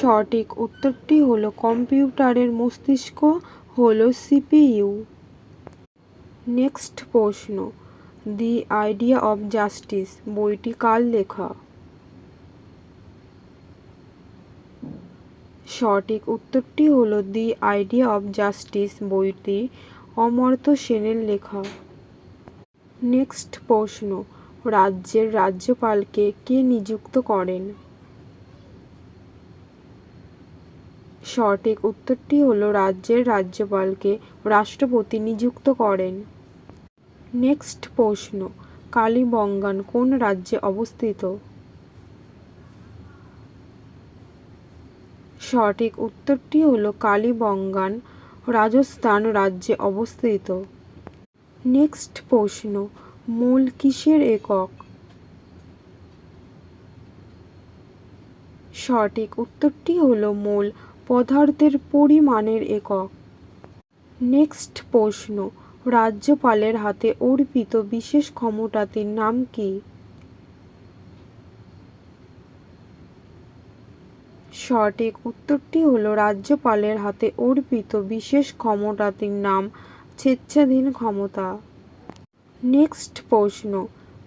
সঠিক উত্তরটি হলো কম্পিউটারের মস্তিষ্ক হলো সিপিইউ। নেক্সট প্রশ্ন, দি আইডিয়া অব জাস্টিস বইটি কার লেখা? সঠিক উত্তরটি হলো দি আইডিয়া অব জাস্টিস বইটি অমর্ত্য সেনের লেখা। নেক্সট প্রশ্ন, রাজ্যের রাজ্যপালকে কে নিযুক্ত করেন? সঠিক উত্তরটি হলো রাজ্যের রাজ্যপালকে রাষ্ট্রপতি নিযুক্ত করেন। নেক্সট প্রশ্ন, কালীবঙ্গান কোন রাজ্যে অবস্থিত? সঠিক উত্তরটি হলো কালীবঙ্গান, রাজস্থান রাজ্যে অবস্থিত। নেক্সট প্রশ্ন, মূল কিসের একক? সঠিক উত্তরটি হলো মূল পদার্থের পরিমাণের একক। নেক্সট প্রশ্ন, রাজ্যপালের হাতে অর্পিত বিশেষ ক্ষমতাটির নাম কি? সঠিক উত্তরটি হলো, রাজ্যপালের হাতে অর্পিত বিশেষ ক্ষমতাটির নাম স্বেচ্ছাধীন ক্ষমতা। নেক্সট প্রশ্ন,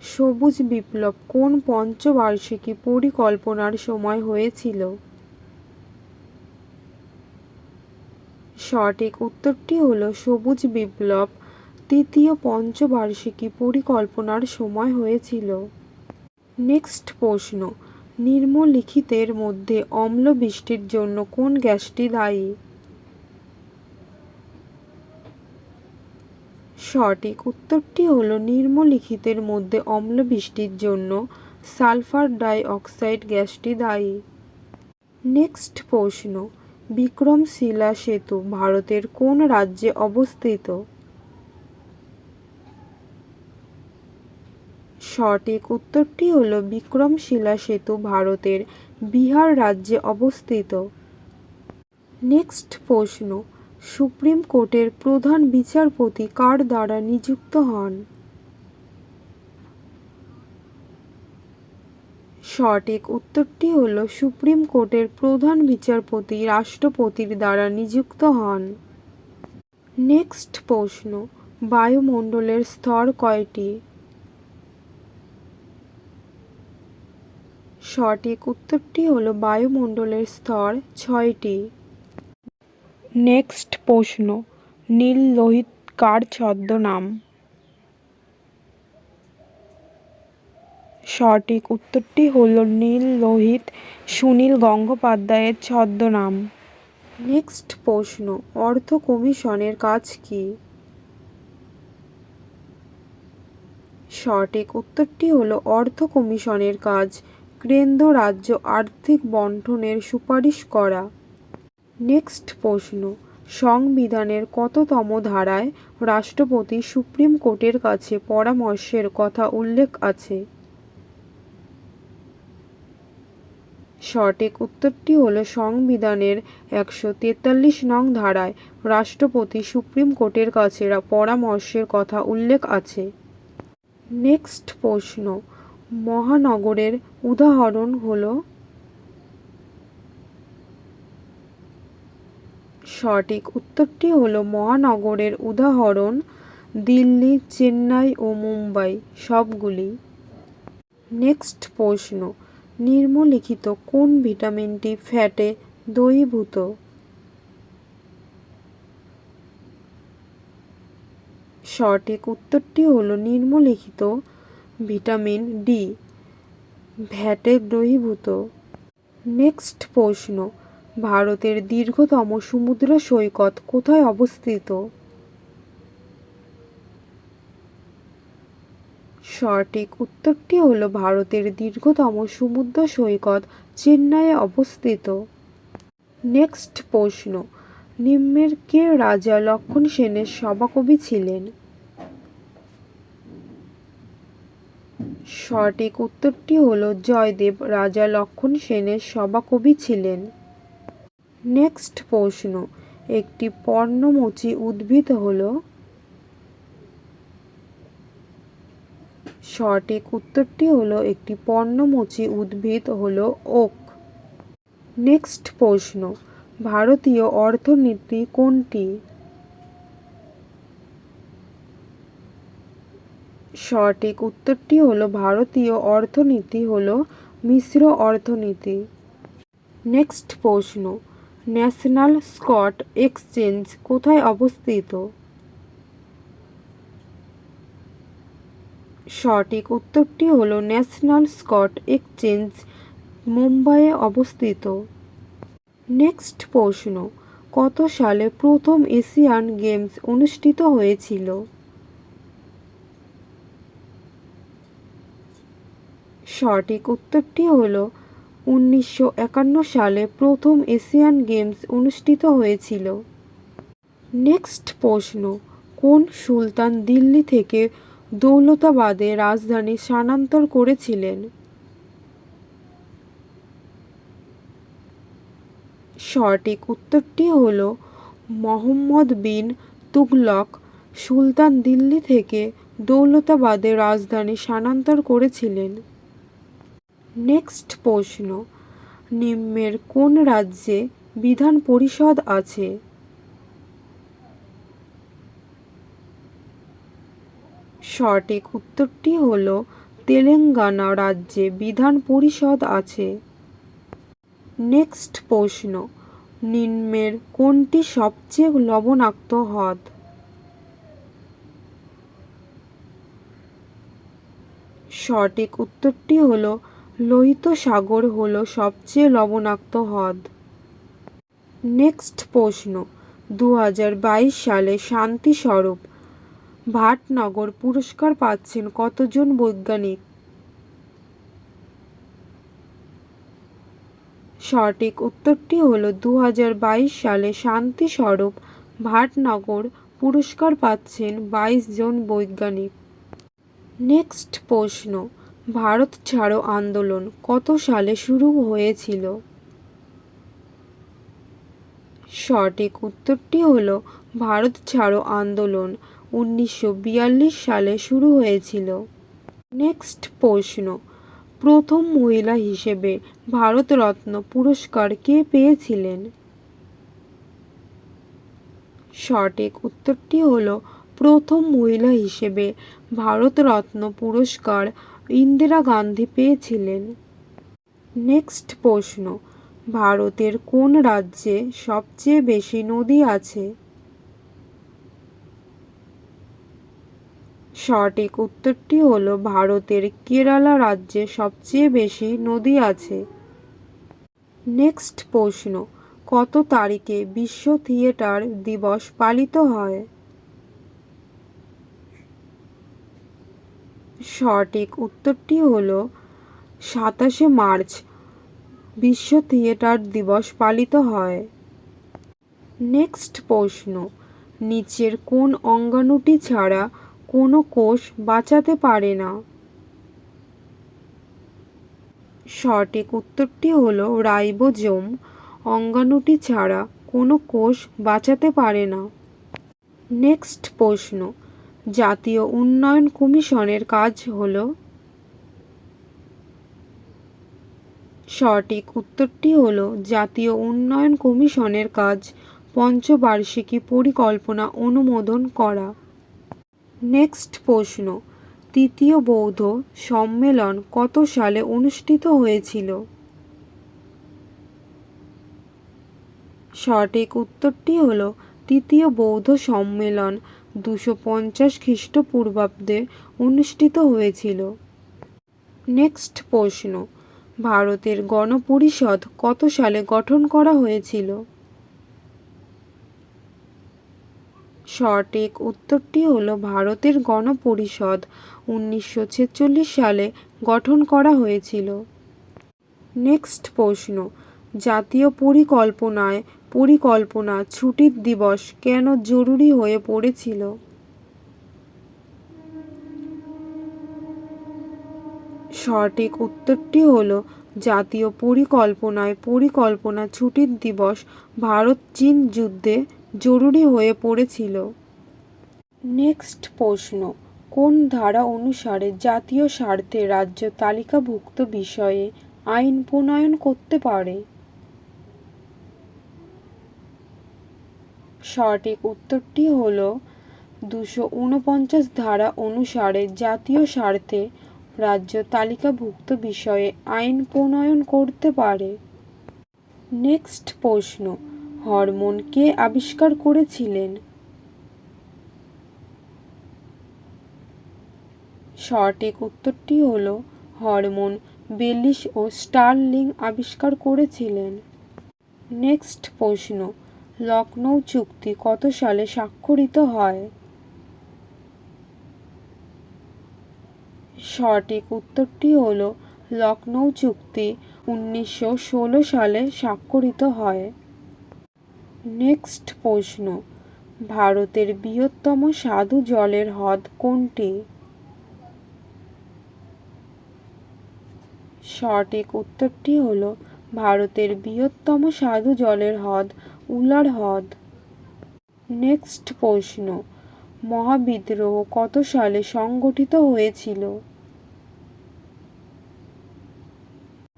সবুজ বিপ্লব কোন পঞ্চবার্ষিকী পরিকল্পনার সময় হয়েছিল? সঠিক উত্তরটি হলো সবুজ বিপ্লব, তৃতীয় পঞ্চবার্ষিকী পরিকল্পনার সময় হয়েছিল। নেক্সট প্রশ্ন, নিম্নলিখিতের মধ্যে অম্ল বৃষ্টির জন্য কোন গ্যাসটি দায়ী? সঠিক উত্তরটি হল নিম্নলিখিতের মধ্যে অম্ল বৃষ্টির জন্য সালফার ডাই অক্সাইড গ্যাসটি দায়ী। নেক্সট প্রশ্ন বিক্রমশিলা সেতু ভারতের কোন রাজ্যে অবস্থিত? সঠিক উত্তরটি হল বিক্রমশিলা সেতু ভারতের বিহার রাজ্যে অবস্থিত। নেক্সট প্রশ্ন, সুপ্রিম কোর্টের প্রধান বিচারপতি কার দ্বারা নিযুক্ত হন? সঠিক উত্তরটি হল সুপ্রিম কোর্টের প্রধান বিচারপতি রাষ্ট্রপতির দ্বারা নিযুক্ত হন। নেক্সট প্রশ্ন, বায়ুমণ্ডলের স্তর কয়টি? সঠিক উত্তরটি হল বায়ুমণ্ডলের স্তর ছয়টি। নেক্সট প্রশ্ন, নীল লোহিত কার ছদ্মনাম? সঠিক উত্তরটি হল নীল লোহিত সুনীল গঙ্গোপাধ্যায়ের ছদ্মনাম। নেক্সট প্রশ্ন, অর্থ কমিশনের কাজ কি? সঠিক উত্তরটি হল অর্থ কমিশনের কাজ, কেন্দ্র রাজ্য আর্থিক বন্টনের সুপারিশ করা। নেক্সট প্রশ্ন, সংবিধানের কততম ধারায় রাষ্ট্রপতি সুপ্রিম কোর্টের কাছে পরামর্শের কথা উল্লেখ আছে? সঠিক উত্তরটি হল সংবিধানের একশো তেতাল্লিশ নং ধারায় রাষ্ট্রপতি সুপ্রিম কোর্টের কাছে পরামর্শের কথা উল্লেখ আছে। নেক্সট প্রশ্ন, মহানগরের উদাহরণ হল সঠিক উত্তরটি হলো মহানগরের উদাহরণ দিল্লি, চেন্নাই ও মুম্বাই সবগুলি। নেক্সট প্রশ্ন নিম্নলিখিত কোন ভিটামিনটি ফ্যাটে দ্রবীভূত সঠিক উত্তরটি হলো নিম্নলিখিত ভিটামিন ডি ভ্যাটে দ্রবীভূত নেক্সট প্রশ্ন, ভারতের দীর্ঘতম সমুদ্র সৈকত কোথায় অবস্থিত? সঠিক উত্তরটি হল ভারতের দীর্ঘতম সমুদ্র সৈকত চেন্নাইয়ে অবস্থিত। নেক্সট প্রশ্ন, নিম্নের কে রাজা লক্ষণ সেনের সভাকবি ছিলেন? সঠিক উত্তরটি হল জয়দেব রাজা লক্ষণ সেনের সভাকবি ছিলেন। নেক্সট প্রশ্ন, একটি পর্ণমোচী উদ্ভিদ হল সঠিক উত্তরটি হলো একটি পর্ণমোচী উদ্ভিদ হলো ওক। নেক্সট প্রশ্ন, ভারতীয় অর্থনীতি কোনটি? সঠিক উত্তরটি হলো ভারতীয় অর্থনীতি হলো মিশ্র অর্থনীতি। নেক্সট প্রশ্ন, ন্যাশনাল স্কট এক্সচেঞ্জ কোথায় অবস্থিত? সঠিক উত্তরটি হল ন্যাশনাল স্কট এক্সচেঞ্জ, মুম্বাইয়ে অবস্থিত। নেক্সট প্রশ্ন, কত সালে প্রথম এশিয়ান গেমস অনুষ্ঠিত হয়েছিল? সঠিক উত্তরটি হল উনিশশো একান্ন সালে প্রথম এশিয়ান গেমস অনুষ্ঠিত হয়েছিল। নেক্সট প্রশ্ন, কোন সুলতান দিল্লি থেকে দৌলতাবাদে রাজধানী স্থানান্তর করেছিলেন। সঠিক উত্তরটি হল মোহাম্মদ বিন তুগলক সুলতান দিল্লি থেকে দৌলতাবাদে রাজধানী স্থানান্তর করেছিলেন। নেক্সট প্রশ্ন, নিম্নের কোন রাজ্যে বিধান পরিষদ আছে? সঠিক উত্তরটি হল তেলেঙ্গানা রাজ্যে বিধান পরিষদ আছে। নেক্সট প্রশ্ন, নিম্নের কোনটি সবচেয়ে লবণাক্ত হ্রদ? সঠিক উত্তরটি হল, লোহিত সাগর হল সবচেয়ে লবণাক্ত হ্রদ। নেক্সট প্রশ্ন দু হাজার বাইশ সালে শান্তি স্বরূপ ভাটনগর পুরস্কার পাচ্ছেন কতজন বৈজ্ঞানিক? সঠিক উত্তরটি হলো দু সালে শান্তি স্বরূপ ভাটনগর পুরস্কার পাচ্ছেন বাইশ জন বৈজ্ঞানিক। নেক্সট প্রশ্ন, ভারত ছাড়ো আন্দোলন কত সালে শুরু হয়েছিল? সঠিক উত্তরটি হলো ভারত ছাড়ো আন্দোলন উনিশশো বিয়াল্লিশ সালে শুরু হয়েছিল। নেক্সট প্রশ্ন। প্রথম মহিলা হিসেবে ভারতরত্ন পুরস্কার কে পেয়েছিলেন? সঠিক উত্তরটি হল প্রথম মহিলা হিসেবে ভারতরত্ন পুরস্কার ইন্দিরা গান্ধী পেয়েছিলেন। নেক্সট প্রশ্ন। ভারতের কোন রাজ্যে সবচেয়ে বেশি নদী আছে? সঠিক উত্তরটি হল ভারতের কেরালা রাজ্যে সবচেয়ে বেশি নদী আছে। নেক্সট প্রশ্ন, কত তারিখে বিশ্ব থিয়েটার দিবস পালিত হয়? সঠিক উত্তরটি হল সাতাশে মার্চ, বিশ্ব থিয়েটার দিবস পালিত হয়। নেক্সট প্রশ্ন, নিচের কোন অঙ্গাণুটি ছাড়া কোনো কোষ বাঁচাতে পারে না। সঠিক উত্তরটি হলো রাইবোজোম। অঙ্গাণুটি ছাড়া কোনো কোষ বাঁচাতে পারে না। নেক্সট প্রশ্ন। জাতীয় উন্নয়ন কমিশনের কাজ হল? সঠিক উত্তরটি হল জাতীয় উন্নয়ন কমিশনের কাজ পঞ্চবার্ষিকী পরিকল্পনা অনুমোদন করা। নেক্সট প্রশ্ন তৃতীয় বৌদ্ধ সম্মেলন কত সালে অনুষ্ঠিত হয়েছিল? সঠিক উত্তরটি হল তৃতীয় বৌদ্ধ সম্মেলন দুশো পঞ্চাশ খ্রিস্টপূর্বাব্দে অনুষ্ঠিত হয়েছিল। নেক্সট প্রশ্ন, ভারতের গণপরিষদ কত সালে গঠন করা হয়েছিল? সঠিক উত্তরটি হলো ভারতের গণপরিষদ। উনিশশো ছেচল্লিশ সালে গঠন করা হয়েছিল। নেক্সট প্রশ্ন, জাতীয় পরিকল্পনায় পরিকল্পনা ছুটির দিবস কেন জরুরি হয়ে পড়েছিল? সঠিক উত্তরটি হলো, জাতীয় পরিকল্পনায় পরিকল্পনা ছুটির দিবস ভারত চীন যুদ্ধে জরুরি হয়ে পড়েছিল। নেক্সট প্রশ্ন, কোন ধারা অনুসারে জাতীয় স্বার্থে রাজ্য তালিকাভুক্ত বিষয়ে আইন প্রণয়ন করতে পারে? সঠিক উত্তরটি হল, দুশো উনপঞ্চাশ ধারা অনুসারে জাতীয় স্বার্থে রাজ্য তালিকাভুক্ত বিষয়ে আইন প্রণয়ন করতে পারে। নেক্সট প্রশ্ন হরমোন কে আবিষ্কার করেছিলেন। সঠিক উত্তরটি হল হরমোন বেলিস ও স্টারলিং আবিষ্কার করেছিলেন। নেক্সট প্রশ্ন লখনৌ চুক্তি কত সালে স্বাক্ষরিত হয়? সঠিক উত্তরটি হল লখনৌ চুক্তি উনিশশো ষোলো সালে স্বাক্ষরিত হয়। নেক্সট প্রশ্ন, ভারতের বৃহত্তম স্বাদু জলের হ্রদ কোনটি? সঠিক উত্তরটি হল, ভারতের বৃহত্তম সাধু জলের হ্রদ উলার হ্রদ। নেক্সট প্রশ্ন, মহাবিদ্রোহ কত সালে সংগঠিত হয়েছিল?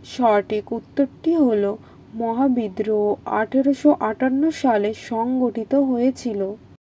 সঠিক উত্তরটি হল মহাবিদ্রোহ আঠেরোশো আটান্ন সালে সংগঠিত হয়েছিল।